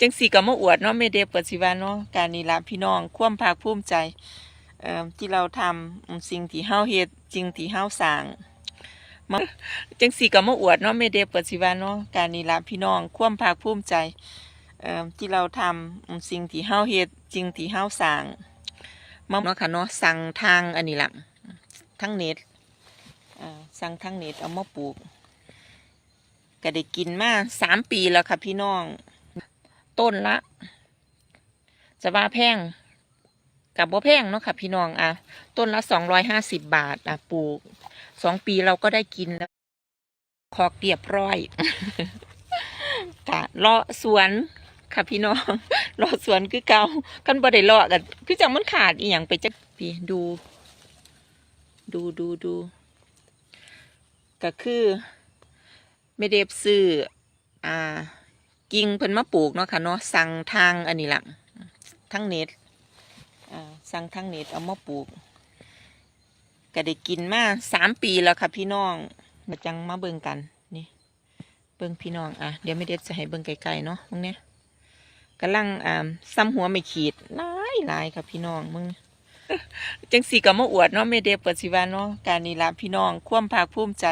จังสีก็มาอวดเนาะเมเดฟกับสิวาเนาะการนี้ละพี่น้องความภาคภูมิใจเอ่อที่เราทำสิ่งที่เฮาเฮ็ดจริงที่เฮาสร้างมาจังสีก็มาอวดเนาะเมเดฟกับสิวาเนาะการนี้ละพี่น้องความภาคภูมิใจเอ่อที่เราทำสิ่งที่เฮาเฮ็ดจริงที่เฮาสร้างมาเนาะค่ะเนาะสั่งทางอันนี้ละทั้งเน็ตสั่งทั้งเน็ตเอามาปลูกก็ได้กินมาสามปีแล้วค่ะพี่น้อง ต้นละจะว่าแพงกับบ่แพงเนาะค่ะพี่น้องอะต้นละสองร้อยห้าสิบบาทอะปลูกสองปีเราก็ได้กินแล้วขอกเรียบร้อยกะเลาะสวนค่ะพี่น้องเลาะสวนคือเกากันบ่ได้เลาะกันคือจังมันขาดอีหยังไปจักพี่ดู ดูดูดูก็คือไม่ได้ซื้ออ่า กิ่งเพิ่นมาปลูกเนาะค่ะเนาะสั่งทางอันนี้ละทั้งเน็ตสั่งทางเน็ตเอามาปลูกก็ได้กินมาสามปีแล้วค่ะพี่น้องมาจังมาเบิ่งกันนี่เบิ่งพี่น้องอะเดี๋ยวไม่เด็ดจะให้เบิ่งไกลๆเนาะมึงเนี้ยกำลังอ่าซ้ำหัวไม่ขีดหลายหลายค่ะพี่น้องมึงจังสีก็มาอวดเนาะไม่เด็ดเปิดสิวาเนาะการนี้ละพี่น้องความภาคภูมิใจ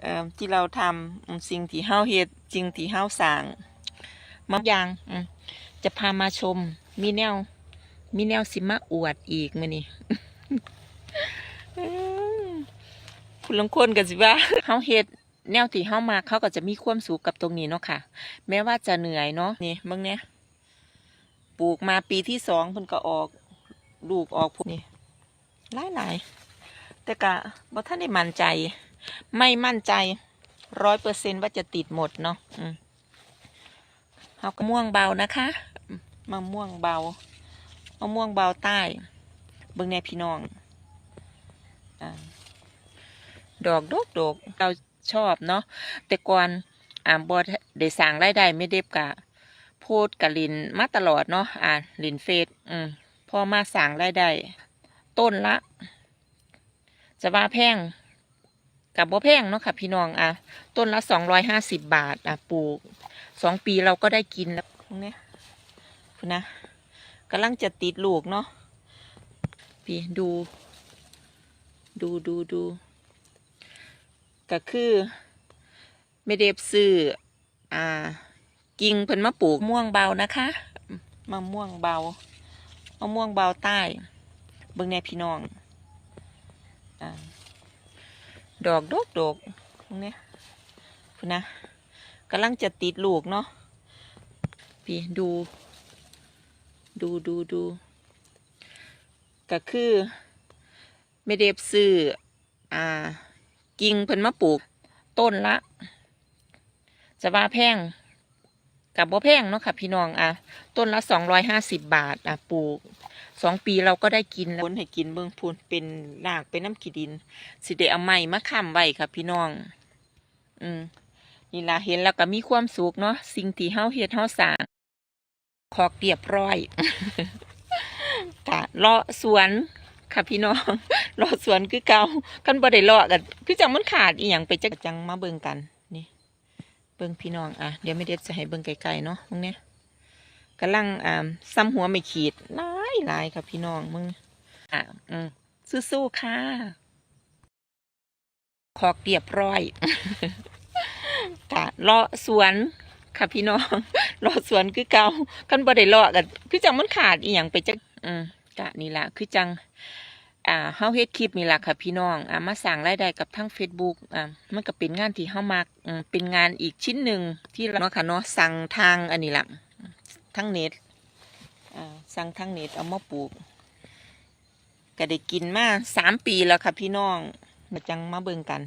เอ่อที่เราทำสิ่งที่เฮาเฮ็ดจริงที่เฮาสร้าง บางยางอืจะพามาชม มีแนว มีแนวสิมาอวดอีกมือนี้คุณลงคนกันสิว่าเฮาเฮ็ดแนวที่เฮามาเขาก็จะมีความสุขกับตรงนี้เนาะค่ะ แม้ว่าจะเหนื่อยเนาะนี่เบิ่งเนี้ยปลูกมาปีที่สองเพิ่นก็ออกลูกออกพวกนี้หลายหลายๆแต่ก็บ่ทันได้มั่นใจ ไม่มั่นใจร้อยเปอร์เซนว่าจะติดหมดเนาะ เอากระม่วงเบานะคะมะม่วงเบามะม่วงเบาใต้เบิ่งแน่พี่น้องอดอกดกดกเราชอบเนาะแต่ก่อนอ่าบอได้สร้างรายได้ไม่เด็บกะโพดกับลินมาตลอดเนาะอ่าลินเฟซอืมพอมาสร้างรายได้ต้นละ จะว่าแพงกับบ่แพงเนาะค่ะพี่น้องอะต้นละสองร้อยห้าสิบบาทอะปลูก สองปีเราก็ได้กินแล้วตรงนี้คุณนะกำลังจะติดลูกเนาะพี่ดู ดูดูดูก็คือไม่ได้ซื้ออ่า กิ่งเพิ่นมาปลูกม่วงเบานะคะมะม่วงเบามะม่วงเบาใต้เบิ่งแนพี่น้องอดอกดกดกตรงนี้คุณนะ กำลังจะติดลูกเนาะพี่ดู ดูดูดูก็คือไม่ได้ซื้ออ่า กิ่งเพิ่นมาปลูก ต้นละ จะว่าแพงกับบ่แพงเนาะค่ะ พี่น้องอะ ต้นละสองร้อยห้าสิบบาท อะปลูกสองปีเราก็ได้กินแล้วให้กินเบิ่งพูนเป็นรากเป็นน้ำขี้ดิน สิได้เอาไม้มาค้ำไว้ค่ะ พี่น้อง อืม นี่ล่ะเห็นแล้วก็มีความสุขเนาะสิ่งที่เฮาเฮ็ดเฮาสร้างขอกเรียบร้อยกะเลาะสวนค่ะพี่น้องเลาะสวนคือเก่ากันบ่ได้เลาะกันคือจังมันขาดอีหยังไปจักจังมาเบิ่งกันนี่เบิ่งพี่น้องอะเดี๋ยวไม่เด็ดจะให้เบิ่งไกลๆเนาะตรงเนี้ยกำลังอ่าซ้ำหัวไม่ขีดหลายหลายค่ะพี่น้องมึงอะอืมสู้ๆค่ะขอกเรียบร้อย กะเลาะสวนค่ะพี่น้องเลาะสวนคือเกากันบ่ได้เลาะกันคือจังมันขาดอีหยังไปจักอืมกะนี่ล่ะคือจังอ่าเฮาเฮ็ดคลิปนี่ล่ะค่ะพี่น้องอ่ามาสร้างรายได้กับทั้ง Facebook อ่ามันก็เป็นงานที่เฮามักอืมเป็นงานอีกชิ้นหนึ่งที่เราเนาะค่ะเนาะสั่งทางอันนี้ล่ะทั้งเน็ตอ่าสั่งทางเน็ตเอามาปลูกก็ได้กินมาสามปีแล้วค่ะพี่น้องมาจังมาเบิ่งกัน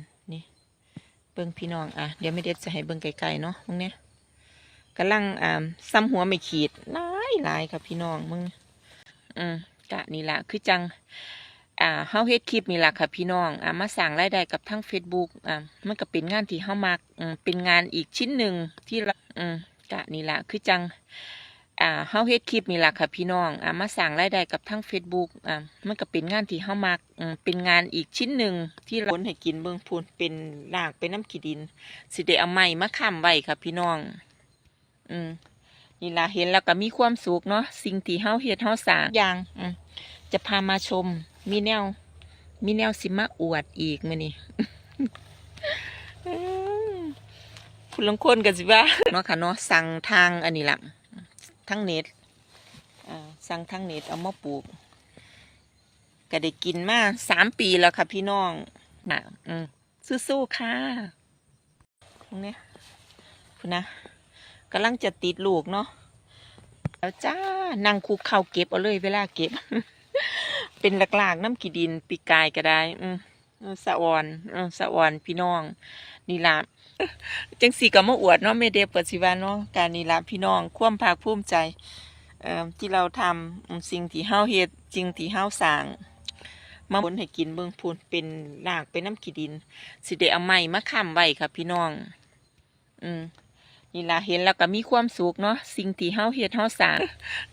เบิ่งพี่น้องอะเดี๋ยวไม่เด็ดจะให้เบิ่งไกลๆเนาะตรงเนี้ยกำลังอ่าซ้ำหัวไม่ขีดหลายหลายค่ะพี่น้องมึงอืมกะนี่ละคือจัง อ่าเฮาเฮ็ดคลิปนี่ละค่ะพี่น้องอ่ามาสร้างรายได้กับทั้ง Facebook อ่ามันก็เป็นงานที่เฮามักอืมเป็นงานอีกชิ้นหนึ่งที่เราอืมกะนี่ละคือจัง อ่าเฮาเฮ็ดคลิปนี่ล่ะค่ะพี่น้องอ่ามาสร้างรายได้กับทั้ง Facebook อ่ามันก็เป็นงานที่เฮามักอืมเป็นงานอีกชิ้นหนึ่งที่เราให้กินเบิ่งพูนเป็นรากเป็นน้ำขี้ดิน สิได้เอาไม้มาค้ำไว้ค่ะพี่น้อง อืมนี่ล่ะเห็นแล้วก็มีความสุขเนาะสิ่งที่เฮาเฮ็ดเฮาสร้างอย่างอืมจะพามาชม มีแนว มีแนวสิมาอวดอีกมื้อนี้ คุณลังคนกันสิว่าเนาะค่ะเนาะสั่งทางอันนี้ล่ะ ทั้งเน็ตอ่าสั่งทางเน็ตเอามาปลูกก็ได้กินมาสามปีแล้วค่ะพี่น้องน่ะอืมสู้ๆค่ะตรงนี้คุณนะกำลังจะติดลูกเนาะแล้วจ้านั่งคุกเข่าเก็บเอาเลยเวลาเก็บ เป็นหลากๆน้ำกีดินปีกายก็ได้ อืมเอสะออนสะออนพี่น้อง นี่ละ จังสีก็มาอวดเนาะเมเดเปิดสิวานเนาะการนี่ล่ะพี่น้อง ความภาคภูมิใจเอ่อที่เราทำสิ่งที่เฮาเฮ็ดจริงที่เฮาสร้างมาผลให้กินเบิ่งพูนเป็นรากเป็นน้ำกีดิน สิได้เอาไม้มาค้ำไว้ค่ะพี่น้อง อืมนี่ล่ะเห็นแล้วก็มีความสุขเนาะสิ่งที่เฮาเฮ็ดเฮาสร้าง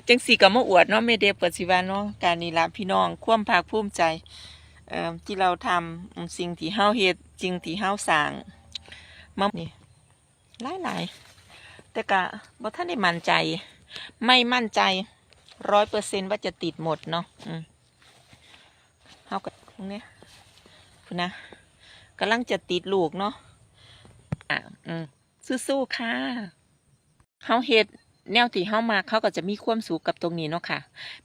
จังสีก็มาอวดเนาะเมเดเปิดสิวานเนาะการนี่ล่ะพี่น้อง ความภาคภูมิใจเอ่อที่เราทำสิ่งที่เฮาเฮ็ดจริงที่เฮาสร้าง มานี่หลายหลายๆแต่ก็บ่ทันได้มั่นใจ ไม่มั่นใจร้อยเปอร์เซนว่าจะติดหมดเนาะอืมเฮาก็ตรงนี้คุณนะกำลังจะติดลูกเนาะอะอืมสู้ๆค่ะเฮาเฮ็ดแนวที่เฮามาเขาก็จะมีความสุขกับตรงนี้เนาะค่ะ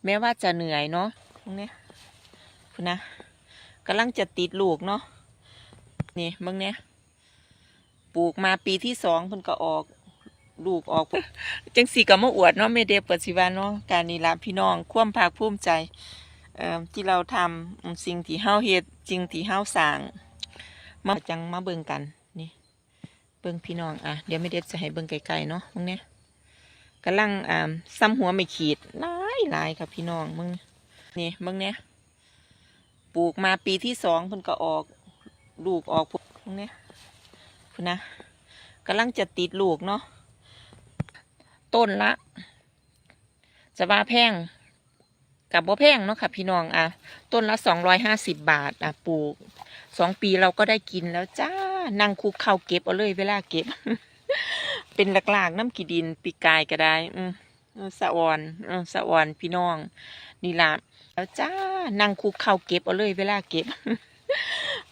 แม้ว่าจะเหนื่อยเนาะตรงนี้คุณนะกำลังจะติดลูกเนาะนี่มึงเนี่ย ปลูกมาปีที่สองเพิ่นก็ออกลูกออกจังสีก็มาอวดเนาะเมเดเปิดสิวาเนาะการนี่ละพี่น้อง ความภาคภูมิใจเอ่อที่เราทำสิ่งที่เฮาเฮ็ดจริงที่เฮาสร้าง มาจังมาเบิ่งกันนี่เบิ่งพี่น้องอะเดี๋ยวไม่เดจะให้เบิ่งไกลๆเนาะมึงเนี่ยกำลังอ่าซ้ำหัวไม่ขีดหลายหลายค่ะพี่น้องมึงนี่มึงเนี่ยปลูกมาปีที่สองเพิ่นก็ออกลูกออกพวกเนี้ย นะกำลังจะติดลูกเนาะต้นละจะว่าแพงกับบ่แพงเนาะค่ะพี่น้องอะต้นละสองร้อยห้าสิบบาทอะปลูกสองปีเราก็ได้กินแล้วจ้านั่งคุกเข่าเก็บเอาเลยเวลาเก็บ เป็นหลากๆน้ำกีดินปีกายก็ได้ อืมสะออนสะออนพี่น้อง นี่ละแล้วจ้านั่งคุกเข่าเก็บเอาเลยเวลาเก็บ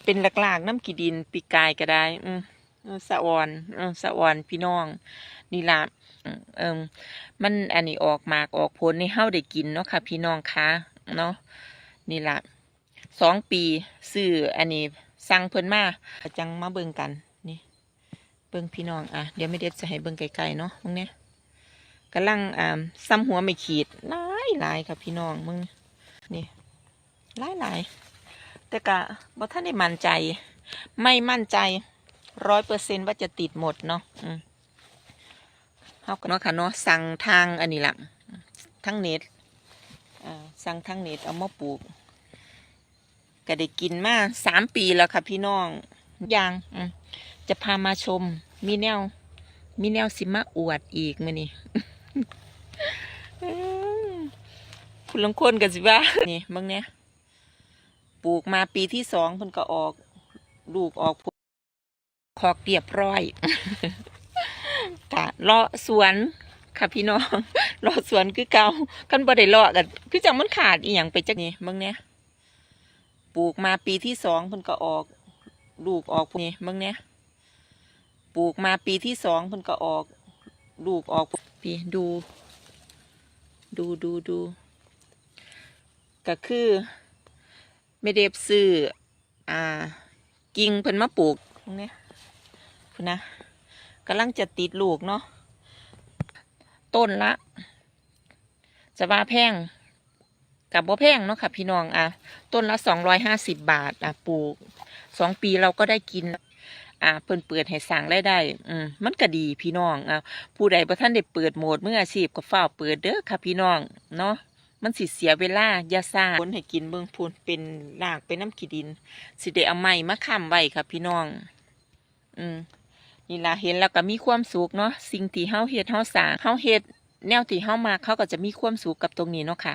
เป็นหลากๆน้ำกีดินปีกายก็ได้ อืม สะออนสะออนพี่น้อง นี่ละอืมเอิมมันอันนี้ออกมากออกผลในเฮาได้กินเนาะค่ะ พี่น้องคะเนาะนี่ละสองปีซื้ออันนี้สั่งเพิ่นมาจังมาเบิ่งกันนี่ เบิ่งพี่น้องอะเดี๋ยวไม่เด็ดจะให้เบิ่งไกลๆเนาะตรงเนี้ยกำลังอ่าซ้ำหัวไม่ขีดหลายหลายค่ะพี่น้องมึงนี่หลายหลายแต่กะบ่ท่านได้มั่นใจ ไม่มั่นใจ ร้อยเปอร์เซนว่าจะติดหมดเนาะเฮาก็เนาะค่ะเนาะสั่งทางอันนี้ละทั้งเน็ตสั่งทางเน็ตเอามาปลูกก็ได้กินมาสามปีแล้วค่ะพี่น้องอย่างจะพามาชม มีแนว มีแนวสิมาอวดอีกมื้อนี้คุณลงคนกันสิว่านี่มึงเนี่ยปลูกมาปีที่สองเพิ่นก็ออก ลูกออกผล อกเรียบร้อยกะเลาะสวนค่ะพี่น้องเลาะสวนคือเกากันบ่ได้เลาะกันคือจังมันขาดอีหยังไปจักนี่มึงเนี่ยปลูกมาปีที่สองเพิ่นก็ออกลูกออกนี่มึงเนี่ยปลูกมาปีที่สองเพิ่นก็ออกลูกออกพี่ดู ดูดูดูก็คือไม่ได้ซื้ออ่า กิ่งเพิ่นมาปลูกตรงเนี้ย นะกำลังจะติดลูกเนาะต้นละ จะว่าแพงกับบ่แพงเนาะค่ะพี่น้องอะต้นละสองร้อยห้าสิบบาทอะปลูกสองปีเราก็ได้กิน อ่าเพิ่นเปิดให้สั่งได้ได้ อืมมันก็ดีพี่น้องอะผู้ใดบ่ท่านได้เปิดโหมดเมืออาชีพก็ฝ้าวเปิดเด้อค่ะพี่น้องเนาะมันสิเสียเวลายาซ่าคนให้กินเบิ่งพูนเป็นรากเป็นน้ำขี้ดิน สิได้เอาไม้มาค้ำไว้ค่ะพี่น้อง อืม นี่ละเห็นแล้วก็มีความสุขเนาะสิ่งที่เฮาเฮ็ดเฮาสร้างเฮาเฮ็ดแนวที่เฮามาเขาก็จะมีความสุขกับตรงนี้เนาะค่ะ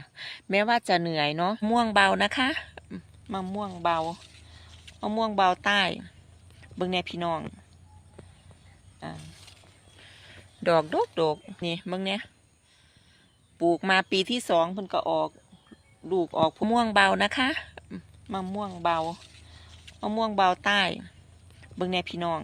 แม้ว่าจะเหนื่อยเนาะม่วงเบานะคะมะม่วงเบามะม่วงเบาใต้ เบิ่งแน่พี่น้องอดอกดกดกนี่เบิ่งเนี่ยปลูกมาปีที่สองเพิ่นก็ออกลูกออกมะม่วงเบานะคะมะม่วงเบามะม่วงเบาใต้ เบิ่งแน่พี่น้อง